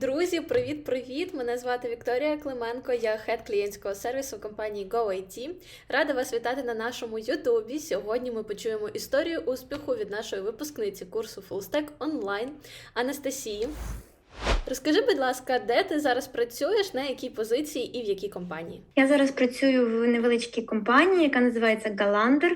Друзі, привіт, привіт! Мене звати Вікторія Клименко. Я хед клієнтського сервісу компанії GoIT. Рада вас вітати на нашому Ютубі. Сьогодні ми почуємо історію успіху від нашої випускниці курсу FullStack Online Анастасії. Розкажи, будь ласка, де ти зараз працюєш, на якій позиції і в якій компанії? Я зараз працюю в невеличкій компанії, яка називається Galander.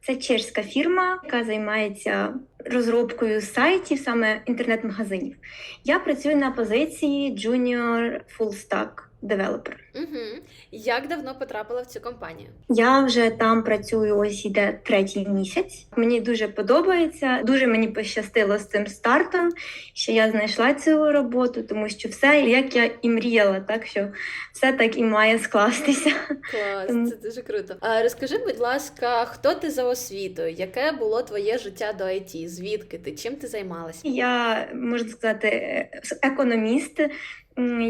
Це чешська фірма, яка займається розробкою сайтів, саме інтернет-магазинів. Я працюю на позиції Junior Full Stack Developer. Угу. Як давно потрапила в цю компанію? Я вже там працюю ось іде третій місяць. Мені дуже подобається. Дуже мені пощастило з цим стартом, що я знайшла цю роботу, тому що все як я і мріяла, так що все так і має скластися. Клас, це дуже круто. А розкажи, будь ласка, хто ти за освітою? Яке було твоє життя до IT? Звідки ти? Чим ти займалася? Я можна сказати, е, економіст.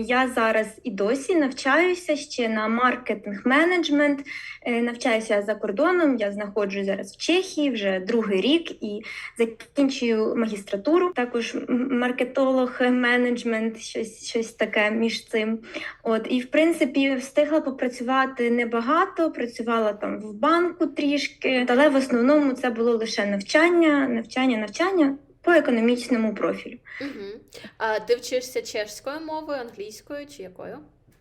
Я зараз і досі навчаюся ще на маркетинг менеджмент. Е, Навчаюся за кордоном. Я знаходжусь зараз в Чехії вже другий рік і закінчую магістратуру. Також маркетолог, е, менеджмент, щось, щось таке між цим. От і в принципі встигла попрацювати небагато. Працювала там в банку трішки, але в основному це було лише навчання, навчання, навчання по економічному профілю. Угу. А ти вчишся чешською мовою, англійською чи якою?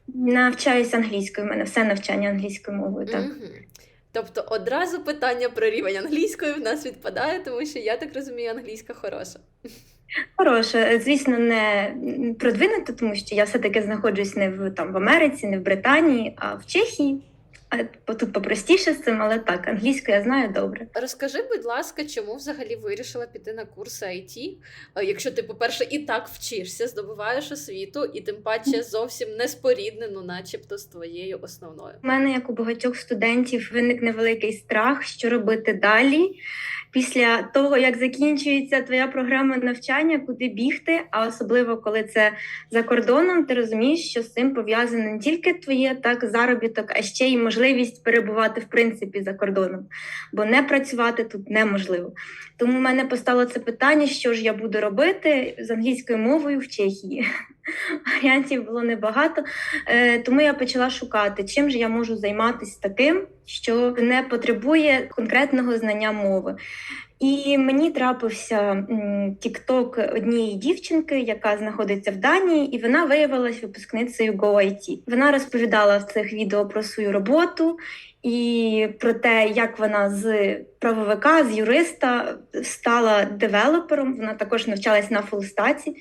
Навчаюся англійською. У мене все навчання англійською мовою. Так Угу. Тобто одразу питання про рівень англійської в нас відпадає, тому що я так розумію, англійська хороша. хороше. Звісно, не продвинуто, тому що я все таки знаходжусь не в там в Америці, не в Британії, а в Чехії. Тут попростіше з цим, але так, англійську я знаю добре. Розкажи, будь ласка, чому взагалі вирішила піти на курси IT, е, якщо ти, по-перше, і так вчишся, здобуваєш освіту, і тим паче зовсім не споріднену, начебто, з твоєю основною. У мене, як у багатьох студентів, виник невеликий страх, що робити далі. Після того, як закінчується твоя програма навчання, куди бігти, а особливо коли це за кордоном, ти розумієш, що з цим пов'язане не тільки твоє так заробіток, а ще й можливість перебувати в принципі за кордоном, бо не працювати тут неможливо. Тому в мене постало це питання, що ж я буду робити з англійською мовою в Чехії. Варіантів було небагато. Е, Тому я почала шукати, чим же я можу займатися таким, що не потребує конкретного знання мови. І мені трапився тікток однієї дівчинки, яка знаходиться в Данії, і вона виявилась випускницею GoIT. Вона розповідала в цих відео про свою роботу і про те, як вона з правовика, з юриста стала девелопером. Вона також навчалась на фулстаці.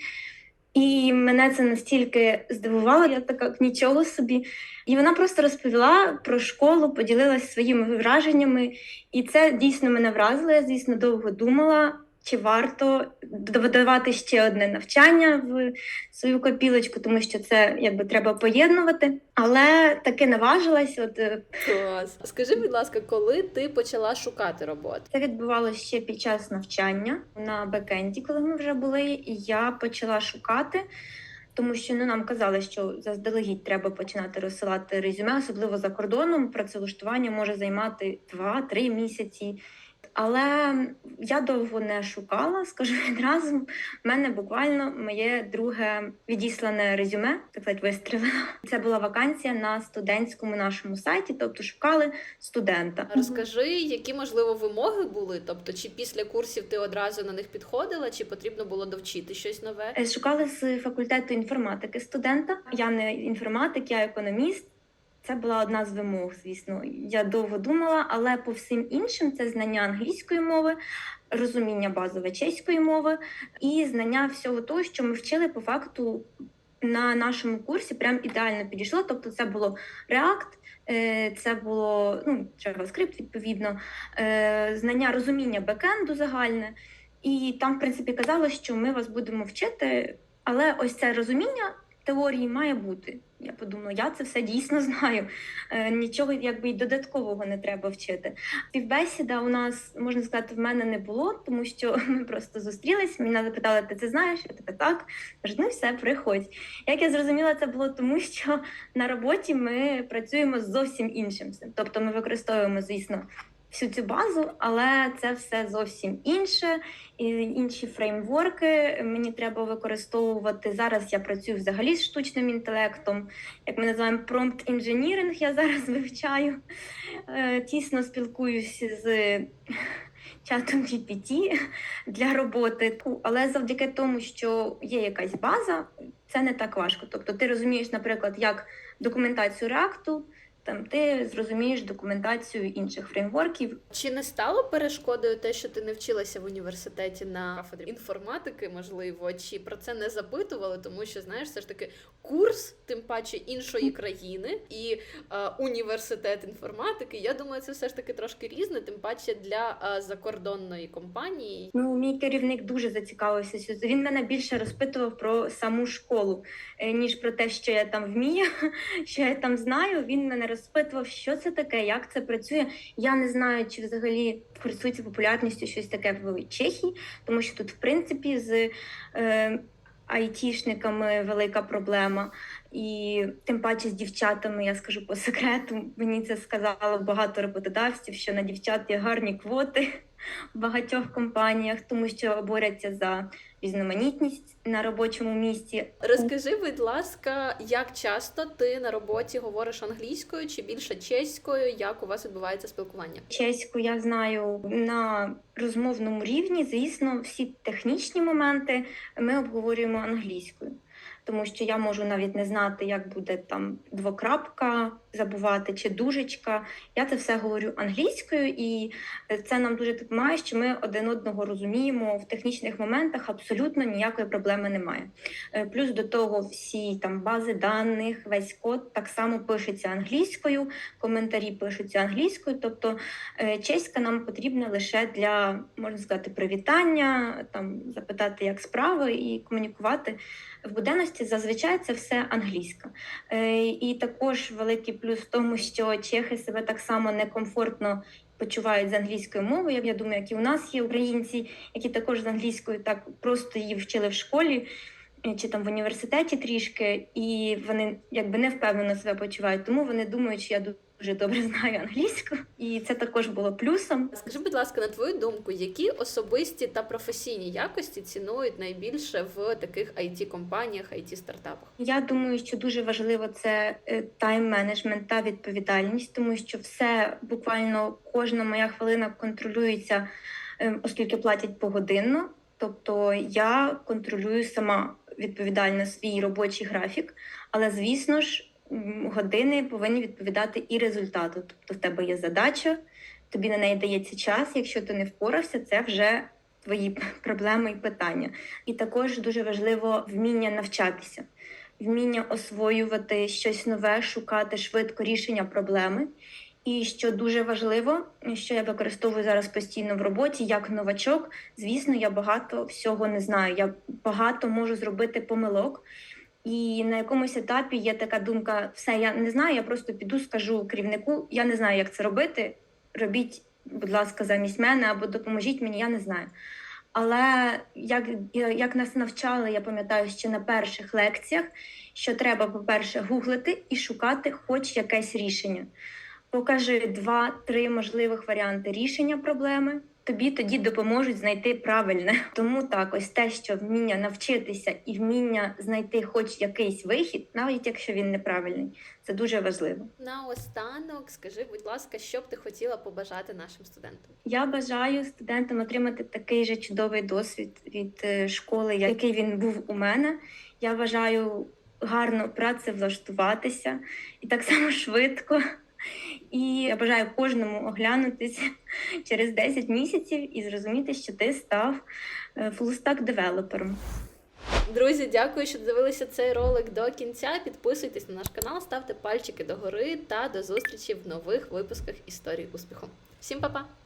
І мене це настільки здивувало, я така нічого собі. І вона просто розповіла про школу, поділилася своїми враженнями, і це дійсно мене вразило. Я, звісно, довго думала, чи варто додавати ще одне навчання в свою копілочку, тому що це якби треба поєднувати. Але таки наважилась. От е, Клас. Скажи, будь ласка, коли ти почала шукати роботу? Це відбувалося ще під час навчання на бекенді, коли ми вже були, і я почала шукати. Тому що ну, нам казали, що заздалегідь треба починати розсилати резюме, особливо за кордоном. Працевлаштування може займати 2-3 місяці. Але я довго не шукала, скажу відразу. В мене буквально моє друге відіслане резюме, так сказати, вистрілило. Це була вакансія на студентському нашому сайті, тобто шукали студента. Розкажи, які можливо вимоги були? Тобто, чи після курсів ти одразу на них підходила, чи потрібно було довчити щось нове? Е, Шукали з факультету інформатики студента. Я не інформатик, я економіст. Це була одна з вимог, звісно. Я довго думала, але по всім іншим це знання англійської мови, розуміння базове чеської мови і знання всього того, що ми вчили по факту на нашому курсі, прям ідеально підійшло. Тобто, це було е, це було ну, JavaScript, відповідно, е, знання розуміння бекенду загальне. І там, в принципі, казали, що ми вас будемо вчити, але ось це розуміння теорії має бути. Я подумала, я це все дійсно знаю. Е, нічого якби й додаткового не треба вчити. Співбесіда у нас можна сказати, в мене не було, тому що ми просто зустрілись. Мене запитали, ти це знаєш? Я така так. Кажу, ну все, приходь. Як я зрозуміла, це було тому, що на роботі ми працюємо з зовсім іншим. Тобто ми використовуємо, звісно, всю цю базу, але це все зовсім інше, і інші фреймворки мені треба використовувати. Зараз я працюю взагалі з штучним інтелектом, як ми називаємо prompt engineering, я зараз вивчаю. Е, Тісно спілкуюся з чатом GPT для роботи. Але завдяки тому, що є якась база, це не так важко. Тобто, ти розумієш, наприклад, як документацію React, там ти зрозумієш документацію інших фреймворків. Чи не стало перешкодою те, що ти не вчилася в університеті на кафедрі інформатики, можливо, чи про це не запитували, тому що знаєш, все ж таки курс, тим паче іншої країни, і е, університет інформатики. Я думаю, це все ж таки трошки різне, тим паче для е, закордонної компанії. Ну, мій керівник дуже зацікавився. Він мене більше розпитував про саму школу, е, ніж про те, що я там вмію, що я там знаю. Він мене розпитував, що це таке, як це працює. Я не знаю, чи взагалі користується популярністю щось таке в Чехії, тому що тут, в принципі, з е, айтішниками велика проблема. І тим паче з дівчатами, я скажу по секрету, мені це сказало багато роботодавців, що на дівчат є гарні квоти в багатьох компаніях, тому що борються за різноманітність на робочому місці. Розкажи, будь ласка, як часто ти на роботі говориш англійською чи більше чеською? Як у вас відбувається спілкування? Чеську я знаю на розмовному рівні. Звісно, всі технічні моменти ми обговорюємо англійською. Тому що я можу навіть не знати, як буде там двокрапка забувати чи дужечка. Я це все говорю англійською, і це нам дуже допомагає, що ми один одного розуміємо в технічних моментах. Абсолютно ніякої проблеми немає. Е, Плюс до того, всі там бази даних, весь код так само пишеться англійською, коментарі пишуться англійською. Тобто е, чеська нам потрібна лише для можна сказати привітання, там запитати, як справи, і комунікувати в буденності. Зазвичай це все англійська. Е, І також великий плюс в тому, що чехи себе так само некомфортно почувають з англійською мовою. Як я думаю, як і у нас є українці, які також з англійською так просто її вчили в школі. е, Чи там в університеті трішки, і вони якби не впевнено себе почувають, тому вони думають, що я дуже добре знаю англійську, і це також було плюсом. Скажи, будь ласка, на твою думку, які особисті та професійні якості цінують найбільше в таких it компаніях it стартапах Я думаю, що дуже важливо це тайм-менеджмент та відповідальність, тому що все буквально кожна моя хвилина контролюється, е, оскільки платять погодинно. Тобто я контролюю сама відповідально свій робочий графік, але звісно ж години повинні відповідати і результату. Тобто в тебе є задача, тобі на неї дається час. Якщо ти не впорався, це вже твої проблеми і питання. І також дуже важливо вміння навчатися вміння освоювати щось нове, шукати швидко рішення проблеми. І що дуже важливо, що я використовую зараз постійно в роботі, як новачок, звісно, я багато всього не знаю. Я багато можу зробити помилок. І на якомусь етапі є така думка: все, я не знаю, я просто піду, скажу керівнику, я не знаю, як це робити. Робіть, будь ласка, замість мене або допоможіть мені, я не знаю. Але як, як нас навчали, я пам'ятаю ще на перших лекціях, що треба, по-перше, гуглити і шукати хоч якесь рішення. Покажи два-три можливих варіанти рішення проблеми. Тобі тоді допоможуть знайти правильне. Тому так, ось те, що вміння навчитися і вміння знайти хоч якийсь вихід, навіть якщо він неправильний, це дуже важливо. наостанок. Скажи, будь ласка, що б ти хотіла побажати нашим студентам? Я бажаю студентам отримати такий же чудовий досвід від е, школи, який він був у мене. Я бажаю гарно працевлаштуватися і так само швидко. І я бажаю кожному оглянутися через 10 місяців і зрозуміти, що ти став е, фулстак девелопером. Друзі, дякую, що дивилися цей ролик до кінця. Підписуйтесь на наш канал, ставте пальчики догори та до зустрічі в нових випусках історії успіху. Всім па-па!